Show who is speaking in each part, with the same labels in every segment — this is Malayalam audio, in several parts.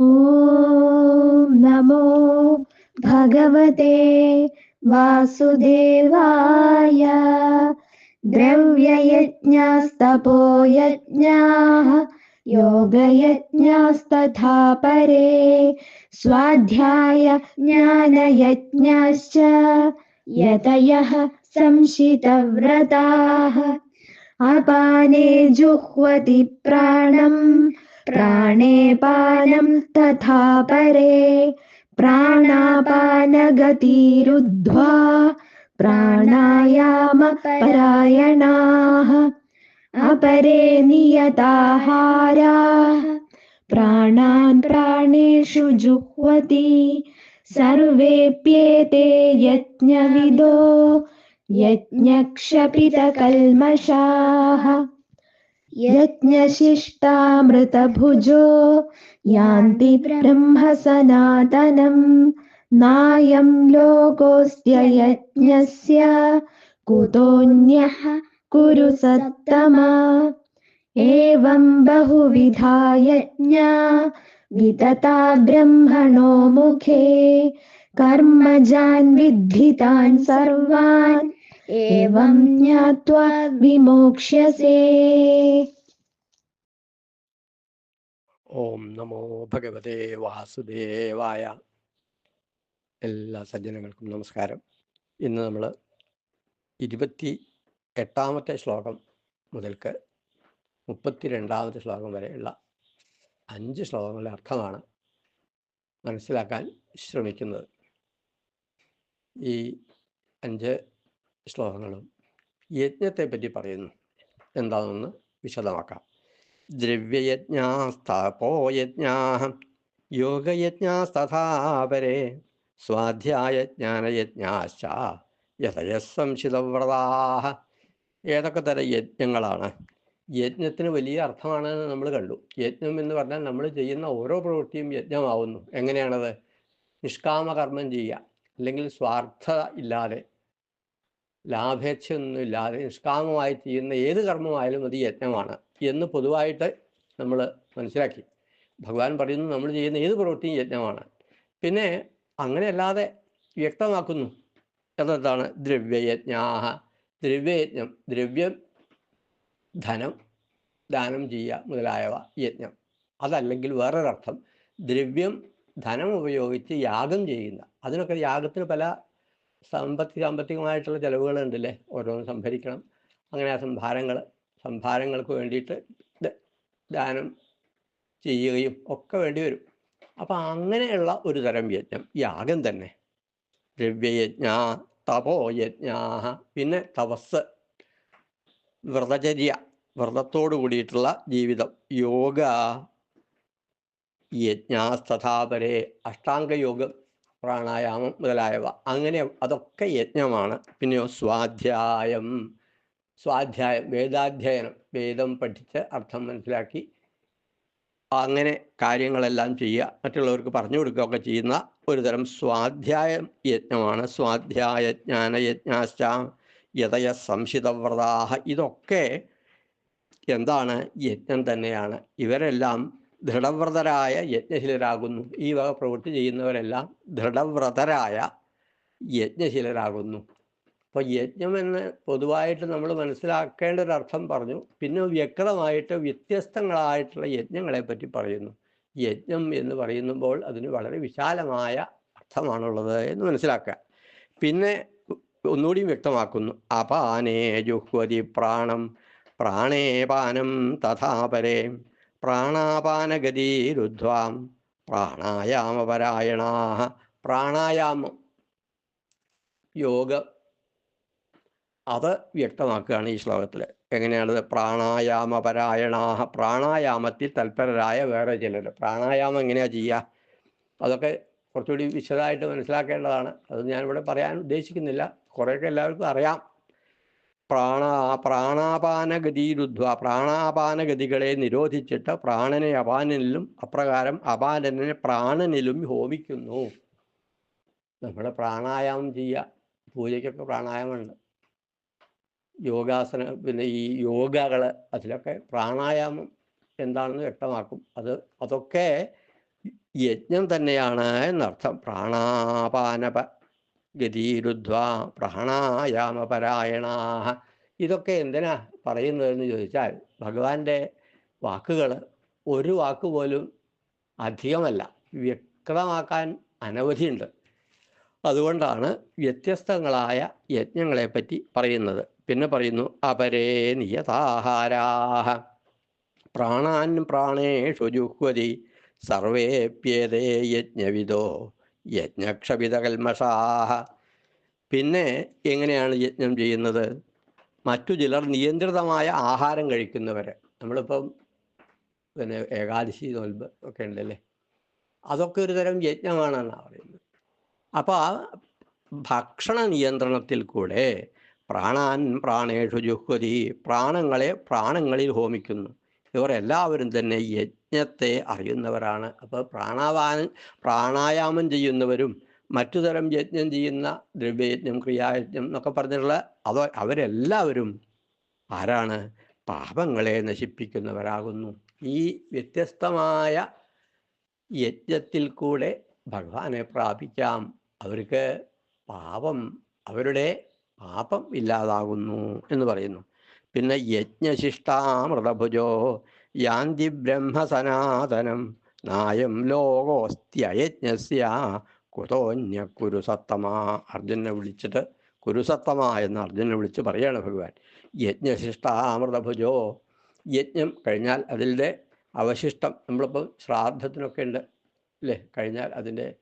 Speaker 1: ॐ नमो भगवते वासुदेवाय। द्रव्ययज्ञस्तपोयज्ञाः योगयज्ञास्तथा परे स्वाध्याय ज्ञानयज्ञश्च यतयः संशितव्रताः। अपाने जुह्वति प्राणम् प्राणे पानं तथा परे प्राणापानगतिरुद्ध्वा प्राणायामपरायणाः अपरे नियताहाराः प्राणान् प्राणेषु जुह्वति सर्वेऽप्येते यज्ञविदो यज्ञक्षपितकल्मषाः यज्ञशिष्टामृतभुजो यान्ति ब्रह्म सनातनम् नायं लोकोऽस्त्य यज्ञस्य कुतोऽन्यः कुरु सत्तमा। एवं बहुविधा यज्ञा वितता ब्रह्मणो मुखे। कर्मजान् विद्धितान् सर्वान् एवं ज्ञात्वा विमोक्ष्यसे
Speaker 2: ഓം നമോ ഭഗവതേ വാസുദേവായ എല്ലാ സജ്ജനങ്ങൾക്കും നമസ്കാരം ഇന്ന് നമ്മൾ ഇരുപത്തി എട്ടാമത്തെ ശ്ലോകം മുതൽക്ക് മുപ്പത്തി രണ്ടാമത്തെ ശ്ലോകം വരെയുള്ള അഞ്ച് ശ്ലോകങ്ങളുടെ അർത്ഥമാണ് മനസ്സിലാക്കാൻ ശ്രമിക്കുന്നത് ഈ അഞ്ച് ശ്ലോകങ്ങളും യജ്ഞത്തെ പറ്റി പറയുന്നു. എന്താണെന്ന് വിശദമാക്കാം. ദ്രവ്യയജ്ഞാസ്തപോയജ്ഞാ യോഗയജ്ഞാസ്തഥാപരെ സ്വാധ്യായജ്ഞാനയജ്ഞാശ്ച യഥയസംശിതവ്രതാ ഏതൊക്കെ തരം യജ്ഞങ്ങളാണ്? യജ്ഞത്തിന് വലിയ അർത്ഥമാണ് നമ്മൾ കണ്ടു. യജ്ഞം എന്ന് പറഞ്ഞാൽ നമ്മൾ ചെയ്യുന്ന ഓരോ പ്രവൃത്തിയും യജ്ഞമാവുന്നു. എങ്ങനെയാണത്? നിഷ്കാമകർമ്മം ചെയ്യുക. അല്ലെങ്കിൽ സ്വാർത്ഥ ഇല്ലാതെ ലാഭേച്ഛയൊന്നും ഇല്ലാതെ നിഷ്കാമമായി ചെയ്യുന്ന ഏത് കർമ്മമായാലും അത് യജ്ഞമാണ് എന്ന് പൊതുവായിട്ട് നമ്മൾ മനസ്സിലാക്കി. ഭഗവാൻ പറയുന്നു നമ്മൾ ചെയ്യുന്ന ഏത് പ്രവൃത്തിയും യജ്ഞമാണ്. പിന്നെ അങ്ങനെയല്ലാതെ വ്യക്തമാക്കുന്നു എന്നതാണ് ദ്രവ്യയജ്ഞാഹ. ദ്രവ്യയജ്ഞം ദ്രവ്യം ധനം ദാനം ചെയ്യുക മുതലായവ യജ്ഞം. അതല്ലെങ്കിൽ വേറൊരർത്ഥം ദ്രവ്യം ധനം ഉപയോഗിച്ച് യാഗം ചെയ്യുന്ന അതിനൊക്കെ യാഗത്തിന് പല സാമ്പത്തിക സാമ്പത്തികമായിട്ടുള്ള ചിലവുകളുണ്ടല്ലേ? ഓരോന്ന് സംഭരിക്കണം. അങ്ങനെ ആ സംഭാരങ്ങൾ സംഭാരങ്ങൾക്ക് വേണ്ടിയിട്ട് ദാനം ചെയ്യുകയും ഒക്കെ വേണ്ടി വരും. അപ്പം അങ്ങനെയുള്ള ഒരു തരം യജ്ഞം യാഗം തന്നെ. ദ്രവ്യയജ്ഞ തപോയജ്ഞ പിന്നെ തപസ് വ്രതചര്യ വ്രതത്തോടു കൂടിയിട്ടുള്ള ജീവിതം. യോഗ യജ്ഞാസ്തഥാപരേ അഷ്ടാംഗയോഗം പ്രാണായാമം മുതലായവ. അങ്ങനെ അതൊക്കെ യജ്ഞമാണ്. പിന്നെയോ സ്വാധ്യായം. സ്വാധ്യായം വേദാധ്യയനം. വേദം പഠിച്ച് അർത്ഥം മനസ്സിലാക്കി അങ്ങനെ കാര്യങ്ങളെല്ലാം ചെയ്യുക. മറ്റുള്ളവർക്ക് പറഞ്ഞു കൊടുക്കുകയൊക്കെ ചെയ്യുന്ന ഒരുതരം സ്വാധ്യായം യജ്ഞമാണ്. സ്വാധ്യായ ജ്ഞാന യജ്ഞാശ്ച യഥയ സംശിതവ്രതാഹ. ഇതൊക്കെ എന്താണ്? യജ്ഞം തന്നെയാണ്. ഇവരെല്ലാം ദൃഢവ്രതരായ യജ്ഞശീലരാകുന്നു. ഈ വക പ്രവൃത്തി ചെയ്യുന്നവരെല്ലാം ദൃഢവ്രതരായ യജ്ഞശീലരാകുന്നു. അപ്പോൾ യജ്ഞം എന്ന് പൊതുവായിട്ട് നമ്മൾ മനസ്സിലാക്കേണ്ട ഒരു അർത്ഥം പറഞ്ഞു. പിന്നെ വ്യക്തമായിട്ട് വ്യത്യസ്തങ്ങളായിട്ടുള്ള യജ്ഞങ്ങളെ പറ്റി പറയുന്നു. യജ്ഞം എന്ന് പറയുമ്പോൾ അതിന് വളരെ വിശാലമായ അർത്ഥമാണുള്ളത് എന്ന് മനസ്സിലാക്കുക. പിന്നെ ഒന്നുകൂടി വ്യക്തമാക്കുന്നു. അപാനേ ജുഹ്വതി പ്രാണം പ്രാണേപാനം തഥാപരേ. പ്രാണാപാനഗതിരുദ്ധ്വാം പ്രാണായാമപരായണാ പ്രാണായാമം. യോഗ. അത് വ്യക്തമാക്കുകയാണ് ഈ ശ്ലോകത്തിൽ എങ്ങനെയാണത്? പ്രാണായാമപരായണാഹ. പ്രാണായാമത്തിൽ തൽപരരായ വേറെ ചിലർ പ്രാണായാമം എങ്ങനെയാണ് ചെയ്യുക അതൊക്കെ കുറച്ചുകൂടി വിശദമായിട്ട് മനസ്സിലാക്കേണ്ടതാണ്. അത് ഞാനിവിടെ പറയാൻ ഉദ്ദേശിക്കുന്നില്ല. കുറേയൊക്കെ എല്ലാവർക്കും അറിയാം. പ്രാണ പ്രാണാപാനഗതിരുദ്ധ പ്രാണാപാനഗതികളെ നിരോധിച്ചിട്ട് പ്രാണനെ അപാനനിലും അപ്രകാരം അപാനനെ പ്രാണനിലും ഹോമിക്കുന്നു. നമ്മൾ പ്രാണായാമം ചെയ്യുക പൂജയ്ക്കൊക്കെ പ്രാണായാമമുണ്ട്. യോഗാസന പിന്നെ ഈ യോഗകൾ അതിലൊക്കെ പ്രാണായാമം എന്താണെന്ന് വ്യക്തമാക്കും. അത് അതൊക്കെ യജ്ഞം തന്നെയാണ് എന്നർത്ഥം. പ്രാണാപാനപ ഗതിരുദ്ധ്വ പ്രഹണായാമപരായണ ഇതൊക്കെ എന്തിനാ പറയുന്നതെന്ന് ചോദിച്ചാൽ ഭഗവാന്റെ വാക്കുകൾ ഒരു വാക്ക് പോലും അധികമല്ല വ്യക്തമാക്കാൻ അനവധിയുണ്ട്. അതുകൊണ്ടാണ് വ്യത്യസ്തങ്ങളായ യജ്ഞങ്ങളെപ്പറ്റി പറയുന്നത്. പിന്നെ പറയുന്നു അപരേ നിയതാഹാരാഹ പ്രാണാൻ പ്രാണേഷു ജുഹ്വതി സർവേപ്യേതേ യജ്ഞവിദോ യജ്ഞക്ഷപിതകൽമഷാഹ പിന്നെ എങ്ങനെയാണ് യജ്ഞം ചെയ്യുന്നത്? മറ്റു ചിലർ നിയന്ത്രിതമായ ആഹാരം കഴിക്കുന്നവരെ. നമ്മളിപ്പം പിന്നെ ഏകാദശി നോൽബ് ഒക്കെ ഉണ്ടല്ലേ? അതൊക്കെ ഒരു തരം യജ്ഞമാണെന്നാണ് പറയുന്നത്. അപ്പോൾ ആ ഭക്ഷണ നിയന്ത്രണത്തിൽ കൂടെ പ്രാണാൻ പ്രാണേഷു ജുഹ്വതി പ്രാണങ്ങളെ പ്രാണങ്ങളിൽ ഹോമിക്കുന്നു. ഇവർ എല്ലാവരും തന്നെ യജ്ഞത്തെ അറിയുന്നവരാണ്. അപ്പോൾ പ്രാണാപാനം പ്രാണായാമം ചെയ്യുന്നവരും മറ്റു തരം യജ്ഞം ചെയ്യുന്ന ദ്രവ്യയജ്ഞം ക്രിയായജ്ഞം എന്നൊക്കെ പറഞ്ഞിട്ടുള്ള അതോ അവരെല്ലാവരും ആരാണ്? പാപങ്ങളെ നശിപ്പിക്കുന്നവരാകുന്നു. ഈ വ്യത്യസ്തമായ യജ്ഞത്തിൽ കൂടെ ഭഗവാനെ പ്രാപിക്കാം. അവർക്ക് പാപം അവരുടെ പാപം ഇല്ലാതാകുന്നു എന്ന് പറയുന്നു. പിന്നെ യജ്ഞശിഷ്ടാമൃതഭുജോ യാന്തി ബ്രഹ്മസനാതനം. നായം ലോകോസ്ത്യയജ്ഞസ്യ. കുതോന്യ കുരുസത്തമാ. അർജുനെ വിളിച്ചിട്ട് കുരുസത്തമ എന്ന് അർജുനെ വിളിച്ച് പറയാണ് ഭഗവാൻ. യജ്ഞശിഷ്ടാമൃതഭുജോ. യജ്ഞം കഴിഞ്ഞാൽ അതിന്റെ അവശിഷ്ടം നമ്മളിപ്പോൾ ശ്രാദ്ധത്തിനൊക്കെ ഉണ്ട് അല്ലേ? കഴിഞ്ഞാൽ അതിന്റെ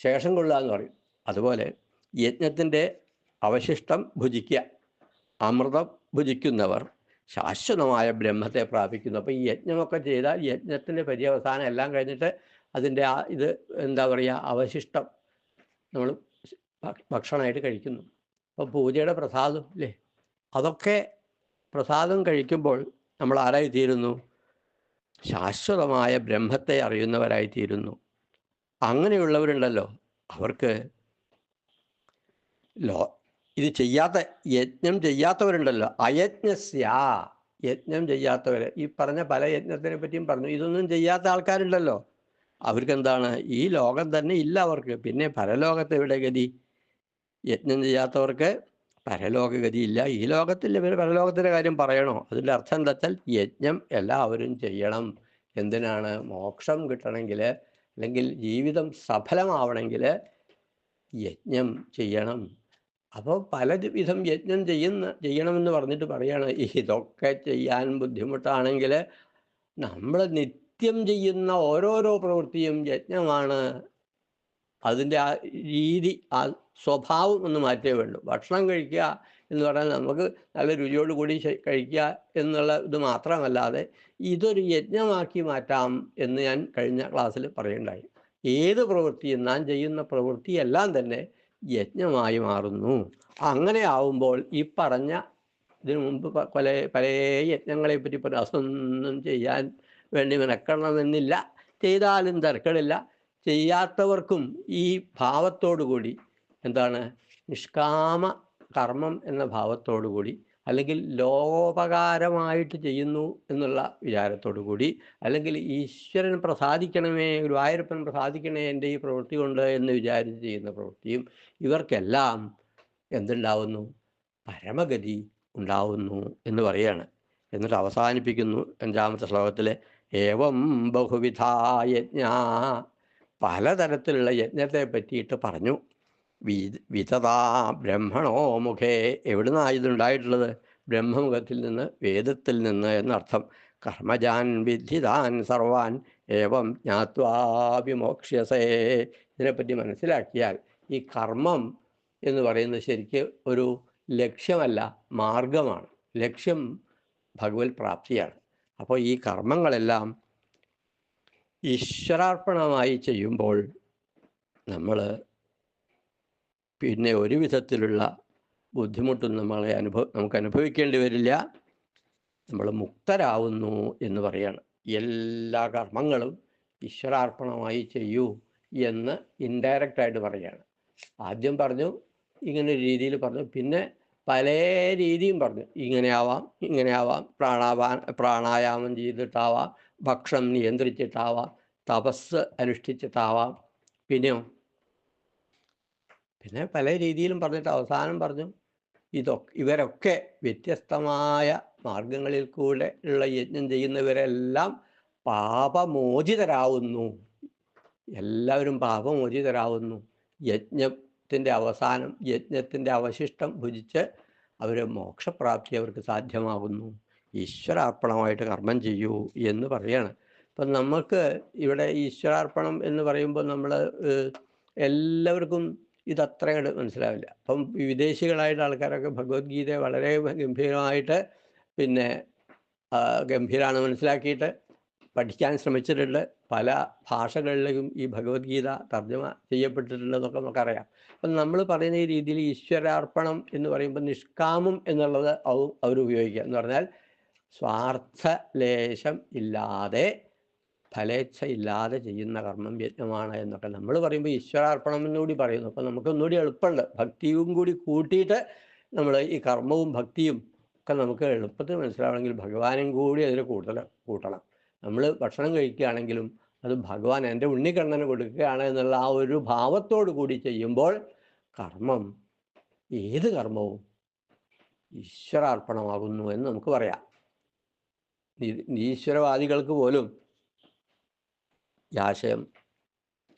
Speaker 2: ശേഷം കൊള്ളുക എന്ന് പറയും. അതുപോലെ യജ്ഞത്തിന്റെ അവശിഷ്ടം ഭുജിക്കുക. അമൃതം ഭുജിക്കുന്നവർ ശാശ്വതമായ ബ്രഹ്മത്തെ പ്രാപിക്കുന്നു. അപ്പോൾ ഈ യജ്ഞമൊക്കെ ചെയ്താൽ യജ്ഞത്തിന്റെ പര്യവസാനം എല്ലാം കഴിഞ്ഞിട്ട് അതിന്റെ ആ ഇത് എന്താ പറയുക അവശിഷ്ടം നമ്മൾ ഭക്ഷണമായിട്ട് കഴിക്കുന്നു. അപ്പോൾ പൂജയുടെ പ്രസാദം അല്ലേ അതൊക്കെ പ്രസാദം കഴിക്കുമ്പോൾ നമ്മൾ ആരായി തീരുന്നു? ശാശ്വതമായ ബ്രഹ്മത്തെ അറിയുന്നവരായി തീരുന്നു അങ്ങനെയുള്ളവരുണ്ടല്ലോ. അവർക്ക് ലോ ഇത് ചെയ്യാത്ത യജ്ഞം ചെയ്യാത്തവരുണ്ടല്ലോ. അയജ്ഞസ്യ. യജ്ഞം ചെയ്യാത്തവർ ഈ പറഞ്ഞ പല യജ്ഞത്തിനെ പറ്റിയും പറഞ്ഞു. ഇതൊന്നും ചെയ്യാത്ത ആൾക്കാരുണ്ടല്ലോ. അവർക്ക് എന്താണ് ഈ ലോകം തന്നെ ഇല്ല അവർക്ക്. പിന്നെ പരലോകത്ത് എവിടെ ഗതി? യജ്ഞം ചെയ്യാത്തവർക്ക് പരലോകഗതി ഇല്ല. ഈ ലോകത്തിൽ ഇവർ പരലോകത്തിന്റെ കാര്യം പറയണോ? അതിന്റെ അർത്ഥം എന്താ വെച്ചാൽ യജ്ഞം എല്ലാവരും ചെയ്യണം. എന്തിനാണ്? മോക്ഷം കിട്ടണമെങ്കിൽ അല്ലെങ്കിൽ ജീവിതം സഫലമാവണമെങ്കിൽ യജ്ഞം ചെയ്യണം. അപ്പോൾ പല വിധം യജ്ഞം ചെയ്യുന്ന ചെയ്യണമെന്ന് പറഞ്ഞിട്ട് പറയാണ് ഇതൊക്കെ ചെയ്യാൻ ബുദ്ധിമുട്ടാണെങ്കിൽ നമ്മൾ നിത്യം ചെയ്യുന്ന ഓരോരോ പ്രവൃത്തിയും യജ്ഞമാണ്. അതിന്റെ ആ രീതി ആ സ്വഭാവം ഒന്ന് മാറ്റേ വേണ്ടു. ഭക്ഷണം കഴിക്കുക എന്ന് പറഞ്ഞാൽ നമുക്ക് നല്ല രുചിയോട് കൂടി കഴിക്കുക എന്നുള്ള ഇത് മാത്രമല്ലാതെ ഇതൊരു യജ്ഞമാക്കി മാറ്റാം എന്ന് ഞാൻ കഴിഞ്ഞ ക്ലാസ്സിൽ പറയുണ്ടായി. ഏത് പ്രവൃത്തിയും നാം ചെയ്യുന്ന പ്രവൃത്തിയെല്ലാം തന്നെ യജ്ഞമായി മാറുന്നു. അങ്ങനെ ആവുമ്പോൾ ഈ പറഞ്ഞ ഇതിനു മുമ്പ് പല പല യജ്ഞങ്ങളെ പറ്റി പറഞ്ഞു ചെയ്യാൻ വേണ്ടി മെനക്കണമെന്നില്ല ചെയ്താലും തിരക്കടില്ല. ചെയ്യാത്തവർക്കും ഈ ഭാവത്തോടു കൂടി എന്താണ്? നിഷ്കാമ കർമ്മം എന്ന ഭാവത്തോടു കൂടി അല്ലെങ്കിൽ ലോകോപകാരമായിട്ട് ചെയ്യുന്നു എന്നുള്ള വിചാരത്തോടു കൂടി അല്ലെങ്കിൽ ഈശ്വരൻ പ്രസാദിക്കണമേ ഗുരുവായൂരപ്പൻ പ്രസാദിക്കണേ എന്റെ ഈ പ്രവൃത്തി കൊണ്ട് എന്ന് വിചാരിച്ച് ചെയ്യുന്ന പ്രവൃത്തിയും ഇവർക്കെല്ലാം എന്തുണ്ടാവുന്നു? പരമഗതി ഉണ്ടാവുന്നു എന്ന് പറയാണ് എന്നിട്ട് അവസാനിപ്പിക്കുന്നു അഞ്ചാമത്തെ ശ്ലോകത്തിലെ ഏവം ബഹുവിധാ യജ്ഞ. പലതരത്തിലുള്ള യജ്ഞത്തെ പറ്റിയിട്ട് പറഞ്ഞു. വിതതാ ബ്രഹ്മണോ മുഖേ? എവിടുന്നാണ് ഇതുണ്ടായിട്ടുള്ളത്? ബ്രഹ്മമുഖത്തിൽ നിന്ന് വേദത്തിൽ നിന്ന് എന്നർത്ഥം. കർമ്മജാൻ വിദ്ധിതാൻ സർവാൻ ഏവം ജ്ഞാത്വാഭിമോക്ഷ്യസേ ഇതിനെപ്പറ്റി മനസ്സിലാക്കിയാൽ ഈ കർമ്മം എന്ന് പറയുന്നത് ശരിക്ക് ഒരു ലക്ഷ്യമല്ല മാർഗമാണ്. ലക്ഷ്യം ഭഗവത് പ്രാപ്തിയാണ്. അപ്പോൾ ഈ കർമ്മങ്ങളെല്ലാം ഈശ്വരാർപ്പണമായി ചെയ്യുമ്പോൾ നമ്മൾ പിന്നെ ഒരു വിധത്തിലുള്ള ബുദ്ധിമുട്ടും നമ്മളെ അനുഭവ നമുക്ക് അനുഭവിക്കേണ്ടി വരില്ല. നമ്മൾ മുക്തരാവുന്നു എന്ന് പറയാണ്. എല്ലാ കർമ്മങ്ങളും ഈശ്വരാർപ്പണമായി ചെയ്യൂ എന്ന് ഇൻഡയറക്റ്റ് ആയിട്ട് പറയാണ്. ആദ്യം പറഞ്ഞു ഇങ്ങനെ രീതിയിൽ പറഞ്ഞു. പിന്നെ പല രീതിയും പറഞ്ഞു. ഇങ്ങനെയാവാം ഇങ്ങനെയാവാം പ്രാണാപാ പ്രാണായാമം ചെയ്തിട്ടാവാം. ഭക്ഷണം നിയന്ത്രിച്ചിട്ടാവാം. തപസ് അനുഷ്ഠിച്ചിട്ടാവാം. പിന്നെയോ പിന്നെ പല രീതിയിലും പറഞ്ഞിട്ട് അവസാനം പറഞ്ഞു ഇതൊക്കെ ഇവരൊക്കെ വ്യത്യസ്തമായ മാർഗങ്ങളിൽ കൂടെ ഉള്ള യജ്ഞം ചെയ്യുന്നവരെല്ലാം പാപമോചിതരാവുന്നു. എല്ലാവരും പാപമോചിതരാവുന്നു. യജ്ഞത്തിന്റെ അവസാനം യജ്ഞത്തിന്റെ അവശിഷ്ടം ഭുജിച്ച് അവർ മോക്ഷപ്രാപ്തി അവർക്ക് സാധ്യമാകുന്നു. ഈശ്വരാർപ്പണമായിട്ട് കർമ്മം ചെയ്യൂ എന്ന് പറയാണ്. അപ്പം നമുക്ക് ഇവിടെ ഈശ്വരാർപ്പണം എന്ന് പറയുമ്പോൾ നമ്മൾ എല്ലാവർക്കും ഇതത്ര അങ്ങോട്ട് മനസ്സിലാവില്ല. അപ്പം വിദേശികളായിട്ട് ആൾക്കാരൊക്കെ ഭഗവത്ഗീതയെ വളരെ ഗംഭീരമായിട്ട് പിന്നെ ഗംഭീരമാണ് മനസ്സിലാക്കിയിട്ട് പഠിക്കാൻ ശ്രമിച്ചിട്ടുണ്ട്. പല ഭാഷകളിലും ഈ ഭഗവത്ഗീത തർജമ ചെയ്യപ്പെട്ടിട്ടുണ്ടെന്നൊക്കെ നമുക്കറിയാം. അപ്പം നമ്മൾ പറയുന്ന ഈ രീതിയിൽ ഈശ്വരാർപ്പണം എന്ന് പറയുമ്പോൾ നിഷ്കാമം എന്നുള്ളത് അവ- അവർ ഉപയോഗിക്കുക എന്ന് പറഞ്ഞാൽ സ്വാർത്ഥ ലേശം ഇല്ലാതെ ഫലേച്ഛ ഇല്ലാതെ ചെയ്യുന്ന കർമ്മം യജ്ഞമാണ് എന്നൊക്കെ നമ്മൾ പറയുമ്പോൾ ഈശ്വരാർപ്പണം എന്നുകൂടി പറയുന്നു. അപ്പം നമുക്ക് ഒന്നുകൂടി എളുപ്പമുണ്ട്. ഭക്തിയും കൂടി കൂട്ടിയിട്ട് നമ്മൾ ഈ കർമ്മവും ഭക്തിയും ഒക്കെ നമുക്ക് എളുപ്പത്തിൽ മനസ്സിലാവണമെങ്കിൽ ഭഗവാനും കൂടി അതിൽ കൂടുതൽ കൂട്ടണം. നമ്മൾ ഭക്ഷണം കഴിക്കുകയാണെങ്കിലും അത് ഭഗവാൻ എന്റെ ഉണ്ണിക്കണ്ണന് കൊടുക്കുകയാണ് എന്നുള്ള ആ ഒരു ഭാവത്തോടു കൂടി ചെയ്യുമ്പോൾ കർമ്മം ഏത് കർമ്മവും ഈശ്വരാർപ്പണമാകുന്നു എന്ന് നമുക്ക് പറയാം. ഈശ്വരവാദികൾക്ക് പോലും ഈ ആശയം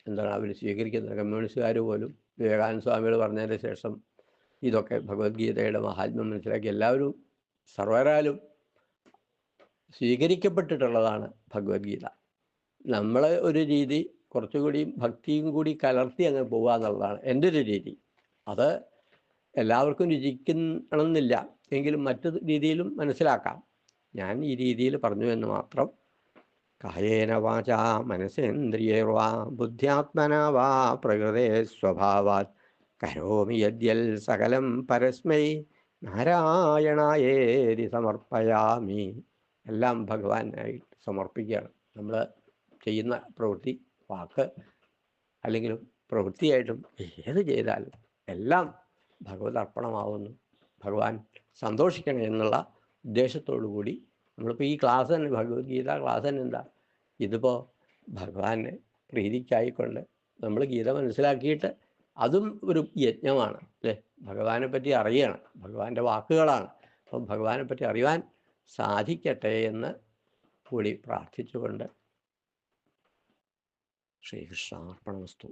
Speaker 2: എന്താണ് അവർ സ്വീകരിക്കുന്നത്? കമ്മ്യൂണിസ്റ്റുകാർ പോലും വിവേകാനന്ദ സ്വാമികൾ പറഞ്ഞതിന് ശേഷം ഇതൊക്കെ ഭഗവത്ഗീതയുടെ മഹാത്മ്യം മനസ്സിലാക്കി. എല്ലാവരും സർവരാലും സ്വീകരിക്കപ്പെട്ടിട്ടുള്ളതാണ് ഭഗവത്ഗീത. നമ്മൾ ഒരു രീതി കുറച്ചുകൂടി ഭക്തിയും കൂടി കലർത്തി അങ്ങ് പോവുക എന്നുള്ളതാണ് എന്റെ ഒരു രീതി. അത് എല്ലാവർക്കും രുചിക്കണമെന്നില്ല. എങ്കിലും മറ്റു രീതിയിലും മനസ്സിലാക്കാം. ഞാൻ ഈ രീതിയിൽ പറഞ്ഞു എന്ന് മാത്രം കായേന വാച മനസേന്ദ്രിയർവാ ബുദ്ധ്യാത്മന വാ പ്രകൃതേ സ്വഭാവാത്. കരോമി യദ്യൽ സകലം പരസ്മൈ നാരായണായേരി സമർപ്പയാമി. എല്ലാം ഭഗവാനായി സമർപ്പിക്കുകയാണ്. നമ്മൾ ചെയ്യുന്ന പ്രവൃത്തി വാക്ക് അല്ലെങ്കിൽ പ്രവൃത്തിയായിട്ടും ഏത് ചെയ്താലും എല്ലാം ഭഗവത് അർപ്പണമാവുന്നു ഭഗവാൻ സന്തോഷിക്കണം എന്നുള്ള ഉദ്ദേശത്തോടു കൂടി നമ്മളിപ്പോൾ ഈ ക്ലാസ് തന്നെ ഭഗവത്ഗീത ക്ലാസ് തന്നെ എന്താ? ഇതിപ്പോൾ ഭഗവാനെ പ്രീതിക്കായിക്കൊണ്ട് നമ്മൾ ഗീത മനസ്സിലാക്കിയിട്ട് അതും ഒരു യജ്ഞമാണ് അല്ലേ? ഭഗവാനെ പറ്റി അറിയണം ഭഗവാന്റെ വാക്കുകളാണ്. അപ്പം ഭഗവാനെ പറ്റി അറിയാൻ സാധിക്കട്ടെ എന്ന് കൂടി പ്രാർത്ഥിച്ചുകൊണ്ട് ശ്രീകൃഷ്ണാർപ്പണമസ്തു.